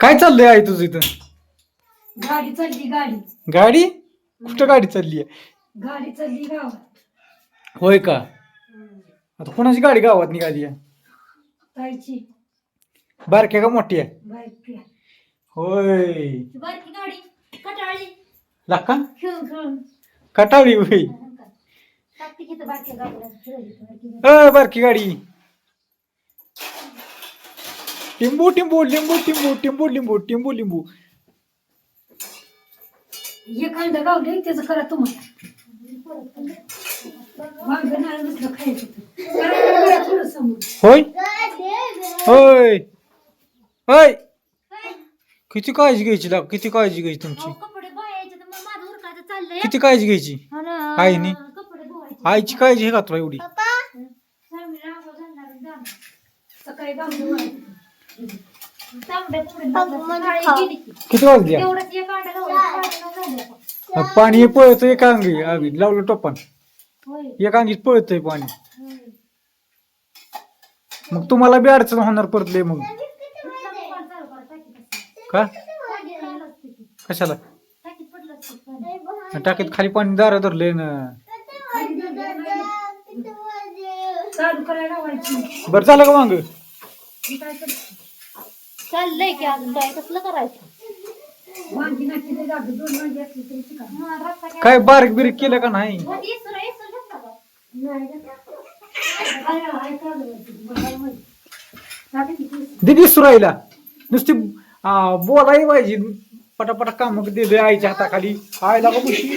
काय चाललंय आई तुझं इथं? गाडी चालली गाडी. गाडी? कुठं गाडी चालली आहे? गाडी चालली गावात. होय का? आता कोणाची गाडी गावात निघाली आहे? ताईची. बारक्या का मोठी आहे? बाईक होय. बारकी गाडी कटाळी. लाका. खेळून खेळून कटाळी होय. टाकते किती बारक्या गाडीला खेळली अ बारकी गाडी. टिंबू टिंबू लिंबू टिंबू टिंबू लिंबू टिंबू लिंबू. एक अंड गावले त्याचं करा तुम्हाला. होय? होय. होय. किती काळजी घ्यायची लाग किती काळजी घ्यायची तुमची? किती काळजी घ्यायची? हो ना. आईने? आईची काळजी आहे का तुला एवढी. सकाळी किती वाजली. पाणी पळतंय एक अंगी अंगी लावलं टोपण होय, एक अंगीत पळतंय पाणी. मग तुम्हाला बी अडचण होणार परतले मग. का. कशाला? टाकीत पडलं असते पाणी. टाकीत खाली पाणी दारा धरले ना. चालू करायला लावायची. बरं झालं का वांग मी काय करते? चाललंय की अजून काय कसलं करायचं? वांगी नाही ते जाऊ दोन वांगी असली तरी चिका रस्ता काय- बारीक बिरीक केलं का नाही? का दिदी सुराईला नुसती आ, बोलाही पाहिजे. पटापटा काम दिले आईच्या हाताखाली. आईला का बुशी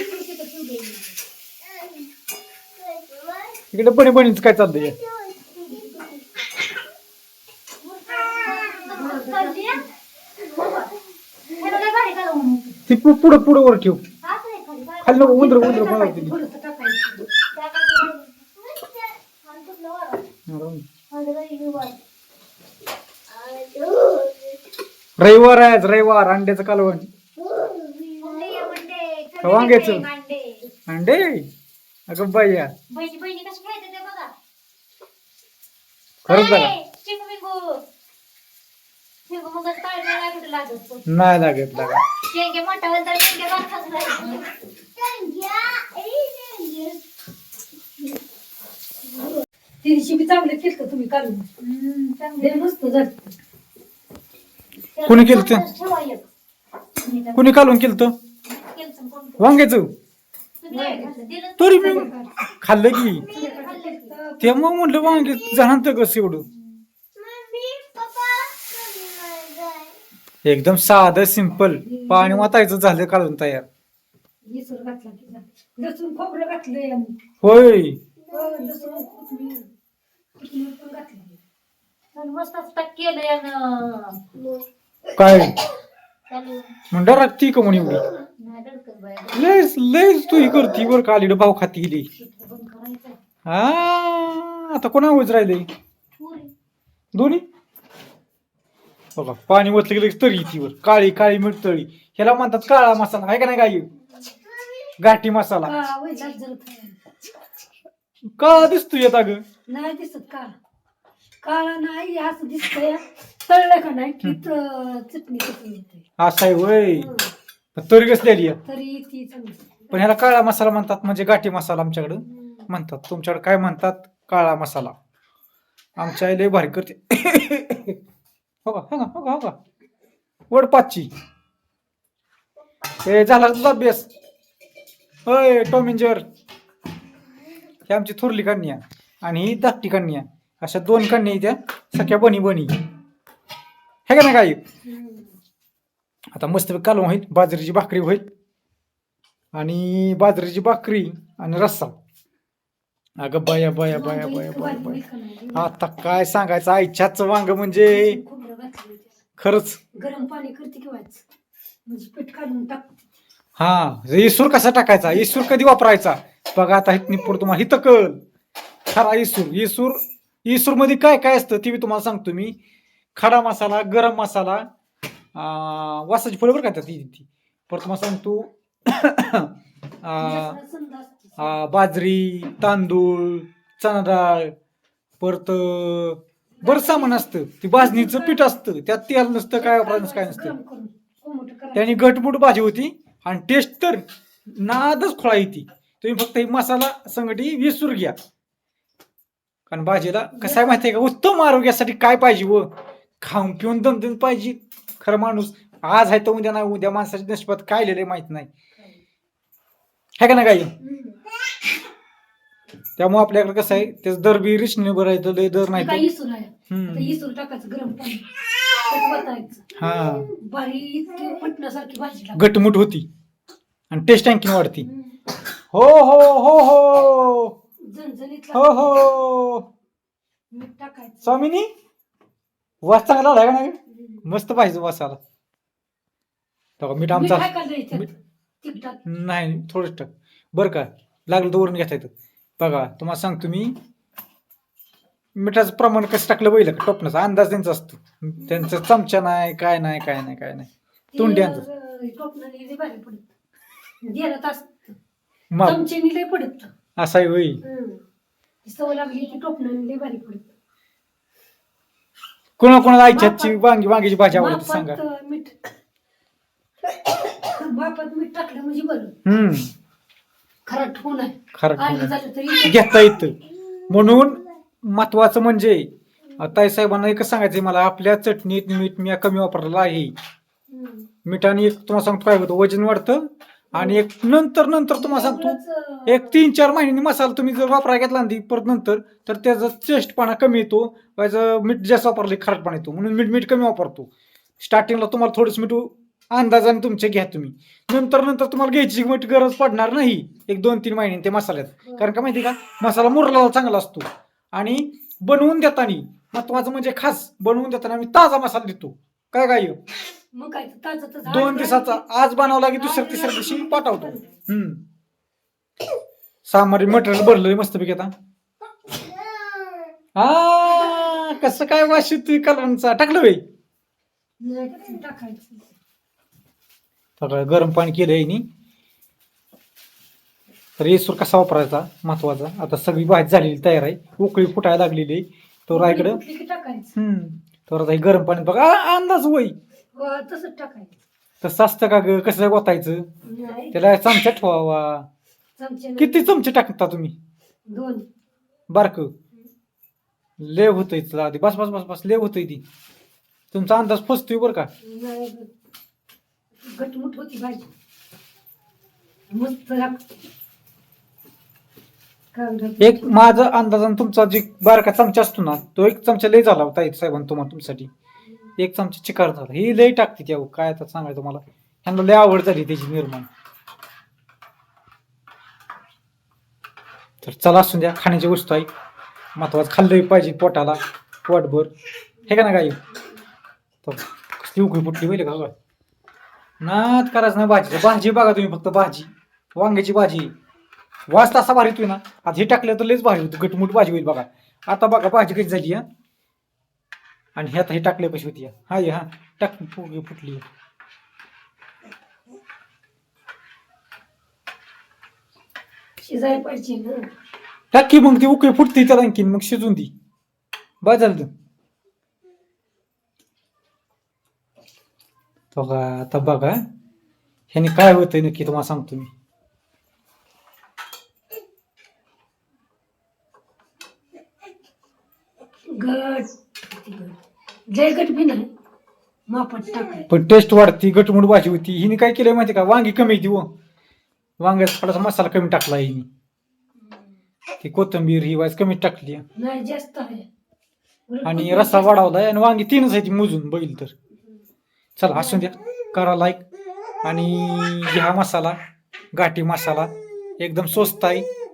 इकडे बणी बणीच काय चाललंय चालली आहे? ह्याला लय भारी कालवण होतं. ती पुढं पुढं वर ठेव. असं आहे खाली, भारी. खाली नको उंदर उंदर बाई वर. रविवार आहे रविवार. अंड्याचं कालवण. छोटे वांग्याचं. अंडे. अगं ते बघा. खरंच बघा काय? चिंगू बिंगू. चिंगू मग काय नाही लागत लागत लागा शेंगे मोठा होईल तर शेंगे बारकाच राहील. ती दिवशी बी चांगलं केलं तुम्ही काढून. हम्म, चांगलं. लय मस्त झालं. कोणी केलं कुणी कालवण केलं वांग्याचं. तरी मी खाल्लं की. तुम्ही खाल्लं की. ते मग म्हटलं वांगे जणांत कसं एवढं? एकदम साधं सिंपल पाणी वाटायचं झालं कालवण तयार. इसर घातला की झालं. लसूण खोबरं घातलंय आम्ही होय. हो, लसूण कोथिंबीर कोथिंबीर पण घातली पण मस्त स्टक केलं यानं काय? चालू. म्हणलं राखती का म्हणे एवढी? नाही दडकत बाया. लयच लयच तू ही करती वर कालीड भाव खाती गेली. इथं बंद करायचं. हा आता कोणा उज राहिले पुरी. दोन्ही? बघा पाणी ओतलं गेलं की तरी येते वर काळी काळी मिठ तळी. ह्याला म्हणतात काळा मसाला आहे का नाही गाई? गाठी मसाला. वय थोडा. काळा दिसतोय आता ग नाही दिसत काळा. काळा नाही असं दिसतंय. तळलं का नाही की त- चटणी येते. असं आहे वय तरी कसली आली? आहे? तरी ती चांगली. पण ह्याला काळा मसाला म्हणतात म्हणजे गाठी मसाला आमच्याकडं म्हणतात. तुमच्याकडे काय म्हणतात? काळा मसाला. आमच्या आई लय भारी करते. हो का? हो का? हो का? हो का? वड पाचची. हे झाला तुझा अभ्यास. होय टॉमिंजर ही आमची थोरली कन्या आणि ही धाकटी कन्या. अशा दोन कन्या त्या सख्या बनी बनी. हे का नाही काही? आता मस्त कालम होईल बाजरीची भाकरी होईल. आणि बाजरीची भाकरी आणि रस्सा. अगं बाया बाया बाया बाया बाया बाया. आता काय सांगायचं? आईच्याच वांग म्हणजे घातलं खरंच. गरम पाणी करते किंवा म्हणजे पीठ काढून हा इसूर कसा टाकायचा? इसूर कधी वापरायचा? बघा आता इथनी पुढे तुम्हाला हिथं कळ खरा इसूर. इसूर इसूरमध्ये काय काय असतं ते मी तुम्हाला सांगतो मी. खडा मसाला गरम मसाला अं, वासाची फळं बरं का ती ती. परत तुम्हाला सांगतो बाजरी तांदूळ चणा डाळ परत बरं सामान असतं ती भाजणीचं पीठ असतं त्यात तेल नसतं काय वापरायचं नसतं, काय नसतं. त्याने घटमुट भाजी होती आणि टेस्ट तर नादच खोळा येते तुम्ही फक्त ही मसाला संगटी विसूर घ्या. कारण भाजीला कसं आहे माहिती आहे का? उत्तम आरोग्यासाठी काय पाहिजे व? खाऊन पिऊन दमदम पाहिजे. खरं माणूस आज आहे तर उद्या नाही उद्या माणसाच्या नशिबात काय लिहिलंय माहीत नाही. है का ना काही. त्यामुळे आपल्याकडे कसं आहे त्याचं दर बी आहे तर लय दर नाही आहे हम्म. टाकायचं गरम पाणी. त्यात वतायचं. हा. बारीक फटण्यासारखी भाजी लागते. घटमुट होती. आणि टेस्ट आणखीन वाढती. हम्म. हो हो हो हो. हो हो. मीठ टाकायचं. स्वामिनी वास चांगला आलाय का नाही? हम्म. मस्त पाहिजे वासाला. तेव्हा मीठ मीठ आमचा आहे? मीठ- तिखटात? नाही थोडंच टाक बरं का लागलं तर वरून घेता येतं. बघा तुम्हाला सांगतो मी. मिठाचं प्रमाण कसं टाकलं पहिलं का? टोपणाचा अंदाज त्यांचा असतो. त्यांचा चमचा नाही काय नाही काय नाही काय नाही. तोंड्यांचं. मग? चमच्याने लय पडत. असं आहे होई हम्म. ती सवय लागली की टोपणाने लय भारी पडत. कोणा कोणाला आईच्या वांगी वांग्याची भाजी आवडते सांगा. मीठ. मापात मीठ टाकलं म्हणजे बरं. हम्म. खराट आणि. झालं तरी घेता येतं. म्हणून महत्वाचं म्हणजे ताई साहेबांना एकच सांगायचंय मला आपल्या चटणीत मीठ मी कमी वापरलेलं आहे. हम्म. मिठाने एक तुम्हाला सांगतो काय होतं वजन वाढतं आणि एक नंतर नंतर तुम्हाला सांगतो एक तीन चार महिन्यांनी मसाला तुम्ही जर वापरायला घेतला ना ती परत नंतर तर त्याचा टेस्टपणा कमी येतो त्याचं मीठ जास्त वापरले खारटपणा येतो. म्हणून मीठ मीठ कमी वापरतो. स्टार्टिंगला तुम्हाला थोडंसं मीठ अंदाजाने तुमचे घ्या तुम्ही. नंतर नंतर तुम्हाला घ्यायची मीठ गरज पडणार नाही. एक दोन तीन महिन्यांनी ते मसाल्यात. कारण का माहिती का? मसाला मुरलेला चांगला असतो. आणि बनवून देताना महत्वाचं म्हणजे खास बनवून देताना आम्ही ताजा मसाला देतो. काय काय मग काय तर ताजं ताजं दोन दिवसाचा आज बनवला की दुसऱ्या तिसऱ्या दिवशी पाठवतो. हम्म. सामारी मटेरियल भरलंय मस्तपैकी आता. आ कसं काय वाशी तुम्ही कलरांचा? टाकलं टाकायचं. सगळं गरम पाणी केलंय नी तर येसूर कसा वापरायचा? महत्त्वाचा. आता सगळी भाजी झालेली तयार आहे. उकळी फुटायला लागलेली आहे. की टाकायचं? हम्म. तर आता हे गरम पाणी बघा. अंदाज वय. तसंच टाकायचं. तसं असतं का ग? कसं ओतायचं? नाही. त्याला चमचा ठेवावा. किती चमचे टाकता तुम्ही? दोन. बारक. लेव होतय तुला आधी. बस बस बस बस. लेव होतय ती. तुमचा अंदाज फसतोय बरं का? नाही. घटमुट होती भाजी. मस्त लागते कागदात एक माझा अंदाजान तुमचा जे बारका चमचा असतो ना तो एक चमचा लय झाला होता साहेबांना तुम्हाला तुमच्यासाठी. एक चमचा चिकार झाला. ही लय टाकते त्या काय आता सांगायचं तुम्हाला. ह्यांना लय आवड झाली त्याची निर्माण. तर चला असून द्या खाण्याची वस्तू आहे. महत्वाचं खाल्लंही पाहिजे पोटाला पोटभर. हे का ना काही तर कसली उकळी फुटली पहिले का नाद करायचं ना भाजी. भाजी बघा तुम्ही फक्त भाजी. वांग्याची भाजी. वास तसा भारी येतोय ना. आता हे टाकलं तर लयच भारी होतं. गटमुट भाजी होईल बघा. आता बघा भाजी कशी झाली हा? आणि हे आता हे टाकले कशी होती हा? हे हा. टाक फुटली. शिजायला पाहिजे ना. टाकी मग ती उकळी फुटती त्याला आणखीन. मग शिजून ती बस झालं तर. बघा आता बघा. ह्याने काय होतंय नक्की तुम्हाला सांगतो मी. गट. होती गट बी नाही मापात टाकाय पण टेस्ट वाढती गटमुट भाजी होती. हिने काय केलंय माहिती का? वांगी कमी येते व वांग्याचा थोडासा मसाला कमी टाकला हिने. ती कोथिंबीर ही वाज कमी टाकली. नाही जास्त आहे. आणि रस्सा वाढवलाय आणि वांगी तीनच आहे ती मोजून बघील तर. चला असून द्या. करा लाईक आणि घ्या मसाला गाठी मसाला. एकदम स्वस्त आहे.